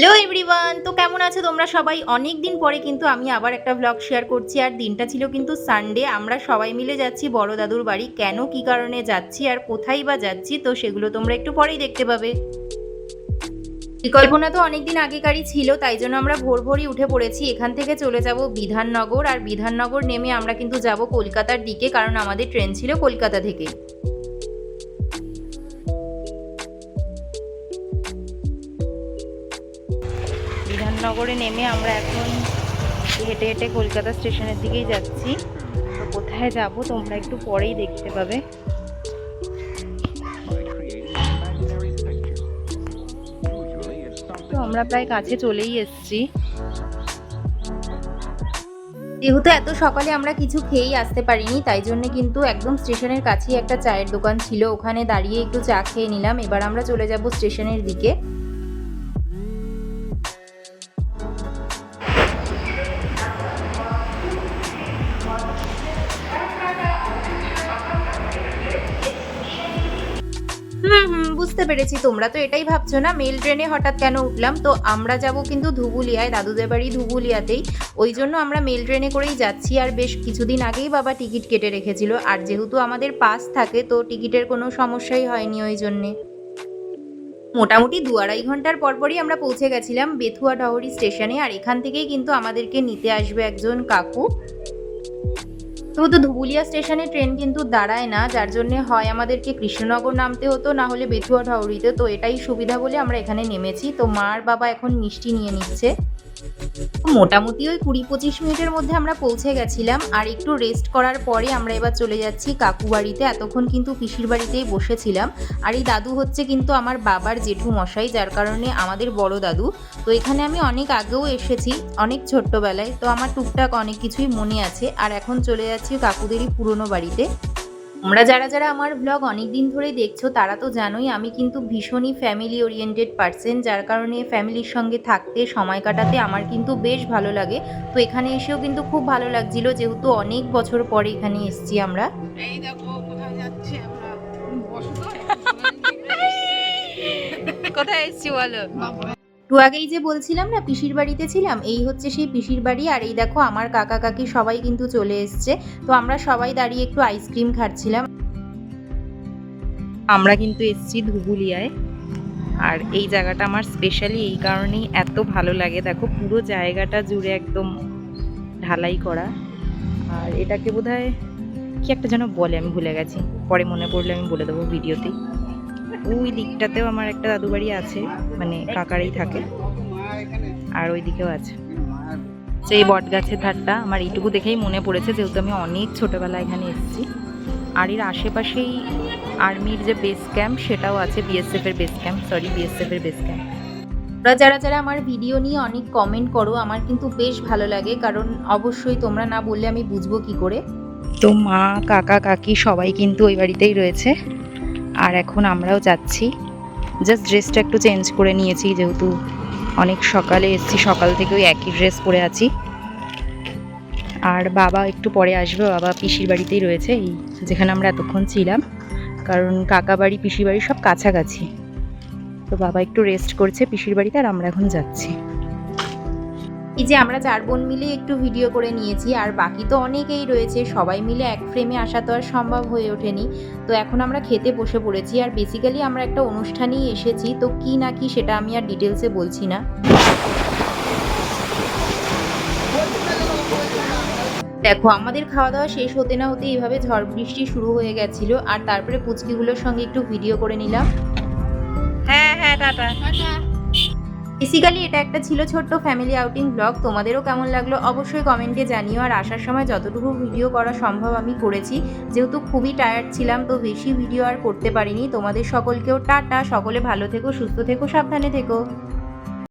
Hello everyone তো কেমন আছো তোমরা সবাই? অনেক দিন পরে কিন্তু আমি আবার একটা ব্লগ শেয়ার করছি আর দিনটা ছিল কিন্তু সানডে আমরা সবাই মিলে যাচ্ছি বড় দাদুর বাড়ি। কেন, কি কারণে যাচ্ছি আর কোথায় বা যাচ্ছি, তো সেগুলো তোমরা একটু পরেই দেখতে পাবে। পরিকল্পনা তো অনেকদিন আগেকারই ছিল, তাই জন্য আমরা ভোর ভোরই উঠে পড়েছি। এখান থেকে চলে যাব বিধাননগর, আর বিধাননগর নেমে আমরা কিন্তু যাব কলকাতার দিকে, কারণ আমাদের ট্রেন ছিল কলকাতা থেকে। বিধাননগরে নেমে আমরা এখন হেঁটে হেঁটে কলকাতা স্টেশনের দিকেই যাচ্ছি। তো কোথায় যাব তোমরা একটু পরেই দেখতে পাবে। তো আমরা প্রায় কাছে চলেই এসেছি। যেহেতু এত সকালে আমরা কিছু খেয়েই আসতে পারিনি, তাই জন্য কিন্তু একদম স্টেশনের কাছেই একটা চায়ের দোকান ছিল। ওখানে দাঁড়িয়ে একটু চা খেয়ে নিলাম। এবার আমরা চলে যাব স্টেশনের দিকে। পেরেছি, তোমরা তো এটাই ভাবছ না? মেল ট্রেনে হঠাৎ কেন উঠলাম? তো আমরা যাব কিন্তু ধুবুলিয়ায়, দাদুদের বাড়ি ধুবুলিয়াতেই। ওই জন্য আমরা মেল ট্রেনে করেই যাচ্ছি। আর বেশ কিছুদিন আগেই বাবা টিকিট কেটে রেখেছিল। আর যেহেতু আমাদের পাস থাকে, তো টিকিটের কোনো সমস্যাই হয়নি ওই জন্যে। মোটামুটি দু আড়াই ঘণ্টার পরপরই আমরা পৌঁছে গেছিলাম বেথুয়া ডহরি স্টেশনে। আর এখান থেকেই কিন্তু আমাদেরকে নিতে আসবে একজন কাকু। তো ধুবুলিয়া স্টেশনে ট্রেন কিন্তু দাঁড়ায় না, যার জন্য হয় আমাদেরকে কৃষ্ণনগর নামতে হতো, না হলে বেথুয়া ঠাউরিতে তো এটাই সুবিধা বলে আমরা এখানে নেমেছি। তো মার বাবা এখন মিষ্টি নিয়ে নিচ্ছে। মোটামুটি ওই কুড়ি পঁচিশ মিনিটের মধ্যে আমরা পৌঁছে গেছিলাম, আর একটু রেস্ট করার পরে আমরা এবার চলে যাচ্ছি কাকু বাড়িতে এতক্ষণ কিন্তু পিসির বাড়িতেই বসেছিলাম। আর এই দাদু হচ্ছে কিন্তু আমার বাবার জেঠু মশাই যার কারণে আমাদের বড় দাদু। তো এখানে আমি অনেক আগেও এসেছি, অনেক ছোট্টবেলায়। তো আমার টুকটাক অনেক কিছুই মনে আছে। আর এখন চলে যাচ্ছি কাকুদেরই পুরনো বাড়িতে। তোমরা যারা যারা আমার ব্লগ অনেক দিন ধরে দেখছ তারা তো জানোই আমি কিন্তু ভীষণই ফ্যামিলি ওরিয়েন্টেড পার্সন যার কারণে ফ্যামিলির সঙ্গে থাকতে সময় কাটাতে আমার কিন্তু বেশ ভালো লাগে। তো এখানে এসেও কিন্তু খুব ভালো লাগছিল যেহেতু অনেক বছর পরে এখানে এসেছি আমরা। এই দেখো কোথায় যাচ্ছে আমরা? কোথায় এসেছি বলো? একটু আগেই যে বলছিলাম না, পিসির বাড়িতে ছিলাম, এই হচ্ছে সেই পিসির বাড়ি, আর এই দেখো আমার কাকা কাকি সবাই কিন্তু চলে এসছে। তো আমরা সবাই দাঁড়িয়ে একটু আইসক্রিম খাচ্ছিলাম। আমরা কিন্তু এসছি ধুবুলিয়ায়, আর এই জায়গাটা আমার স্পেশালি এই কারণেই এত ভালো লাগে। দেখো পুরো জায়গাটা জুড়ে একদম ঢালাই করা। আর এটাকে বোধহয় কি একটা যেন বলে, আমি ভুলে গেছি। পরে মনে পড়লে আমি বলে দেবো ভিডিওতেই। ওই দিকটাতেও আমার একটা দাদু বাড়ি আছে মানে কাকারাই থাকে। আর ওই দিকেও আছে। সেই বট গাছের ধারটা আমার এইটুকু দেখেই মনে পড়েছে, যেহেতু আমি অনেক ছোটবেলা এখানে এসেছি। আর এর আশেপাশেই আর্মির যে বেস ক্যাম্প সেটাও আছে বিএসএফ এর বেস ক্যাম্প সরি বিএসএফ এর বেস ক্যাম্প তোমরা যারা যারা আমার ভিডিও নিয়ে অনেক কমেন্ট করো, আমার কিন্তু বেশ ভালো লাগে, কারণ অবশ্যই তোমরা না বললে আমি বুঝব কি করে। তো মা, কাকা, কাকি সবাই কিন্তু ওই বাড়িতেই রয়েছে। আর এখন আমরাও যাচ্ছি। জাস্ট ড্রেসটা একটু চেঞ্জ করে নিয়েছি, যেহেতু অনেক সকালে এসেছি, সকাল থেকে ওই একই ড্রেস পরে আছি। আর বাবা একটু পরে আসবে, বাবা পিসির বাড়িতেই রয়েছে, এই যেখানে আমরা এতক্ষণ ছিলাম। কারণ কাকা বাড়ি, পিসির বাড়ি সব কাছাকাছি। তো বাবা একটু রেস্ট করছে পিসির বাড়িতে আর আমরা এখন যাচ্ছি। এই যে আমরা চার বোন মিলে একটু ভিডিও করে নিয়েছি আর বাকি তো অনেকেই রয়েছে। সবাই মিলে এক ফ্রেমে আসা তো আর সম্ভব হয়ে ওঠেনি। তো এখন আমরা খেতে বসে পড়েছি আর বেসিক্যালি আমরা একটা অনুষ্ঠানেই এসেছি। তো কি না কি সেটা আমি আর ডিটেলসে বলছি না। দেখো আমাদের খাওয়া দাওয়া শেষ হতে না হতে এইভাবে ঝড় বৃষ্টি শুরু হয়ে গেছিল আর তারপরে পুচকিগুলোর সঙ্গে একটু ভিডিও করে নিলাম। হ্যাঁ হ্যাঁ টাটা। টাটা। বেসিক্যালি এটা একটা ছিল ছোট্ট ফ্যামিলি আউটিং ব্লগ তোমাদেরও কেমন লাগল অবশ্যই কমেন্টে জানিও। আর আসার সময় যতটুকু ভিডিও করা সম্ভব আমি করেছি। যেহেতু খুবই টায়ার্ড ছিলাম, তো বেশি ভিডিও আর করতে পারিনি। তোমাদের সকলকেও টাটা। সকলে ভালো থেকো, সুস্থ থেকো, সাবধানে থেকো।